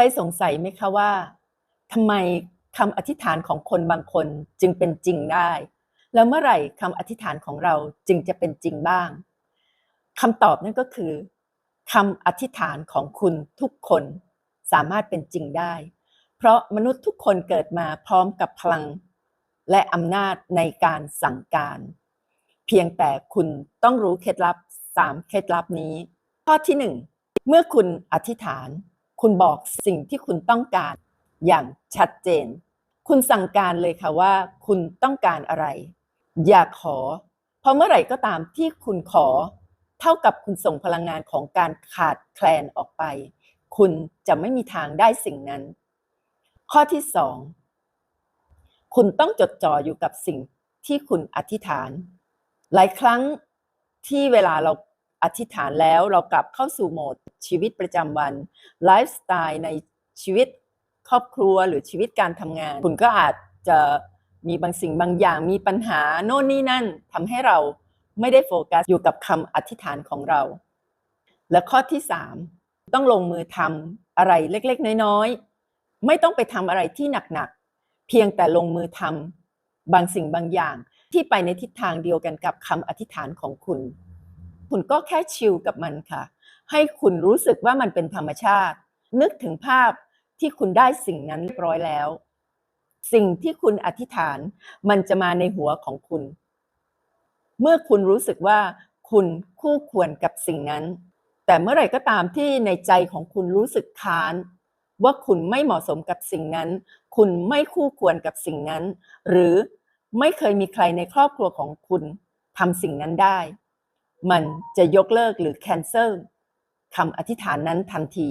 เคยสงสัยไหมคะว่าทำไมคำอธิษฐานของคนบางคนจึงเป็นจริงได้ แล้วเมื่อไหร่คำอธิษฐานของเราจึงจะเป็นจริงบ้างคำตอบนั่นก็คือคำอธิษฐานของคุณทุกคนสามารถเป็นจริงได้ เพราะมนุษย์ทุกคนเกิดมาพร้อมกับพลัง และอำนาจในการสั่งการ เพียงแต่คุณต้องรู้เคล็ดลับสามเคล็ดลับนี้ ข้อที่หนึ่งเมื่อคุณอธิษฐาน คุณบอกสิ่งที่คุณต้องการอย่างชัดเจน คุณสั่งการเลยค่ะว่า คุณต้องการอะไร อย่าขอ เพราะเมื่อไหร่ก็ตามที่คุณขอ เท่ากับคุณส่งพลังงานของการขาดแคลนออกไป คุณจะไม่มีทางได้สิ่งนั้น ข้อที่สองคุณต้องจดจ่ออยู่กับสิ่งที่คุณอธิษฐาน หลายครั้งที่เวลาเรา อธิษฐานแล้วเรากลับเข้าสู่โหมดชีวิตประจำวันไลฟ์สไตล์ในชีวิตครอบครัวหรือชีวิตการทำงาน คุณก็อาจจะมีบางสิ่งบางอย่างมีปัญหาโน่นนี่นั่นทำให้เราไม่ได้โฟกัสอยู่กับคำอธิษฐานของเรา และข้อที่สามต้องลงมือทำอะไรเล็กๆ น้อยๆ ไม่ต้องไปทำอะไรที่หนักๆ เพียงแต่ลงมือทำบางสิ่งบางอย่างที่ไปในทิศทางเดียวกันกับคำอธิษฐานของคุณ คุณก็แค่ชิลกับมันค่ะ ให้คุณรู้สึกว่ามันเป็นธรรมชาติ นึกถึงภาพที่คุณได้สิ่งนั้นเรียบร้อยแล้ว สิ่งที่คุณอธิษฐานมันจะมาในหัวของคุณ เมื่อคุณรู้สึกว่าคุณคู่ควรกับสิ่งนั้น แต่เมื่อไหร่ก็ตามที่ในใจของคุณรู้สึกค้านว่าคุณไม่เหมาะสมกับสิ่งนั้น คุณไม่คู่ควรกับสิ่งนั้น หรือไม่เคยมีใครในครอบครัวของคุณทำสิ่งนั้นได้ มันจะยกเลิกหรือ cancel คำอธิษฐานนั้นทันที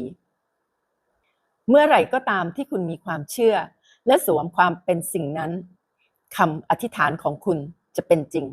เมื่อไหร่ก็ตามที่คุณมีความเชื่อ และสวมความเป็นสิ่งนั้นคำอธิษฐานของคุณจะเป็นจริง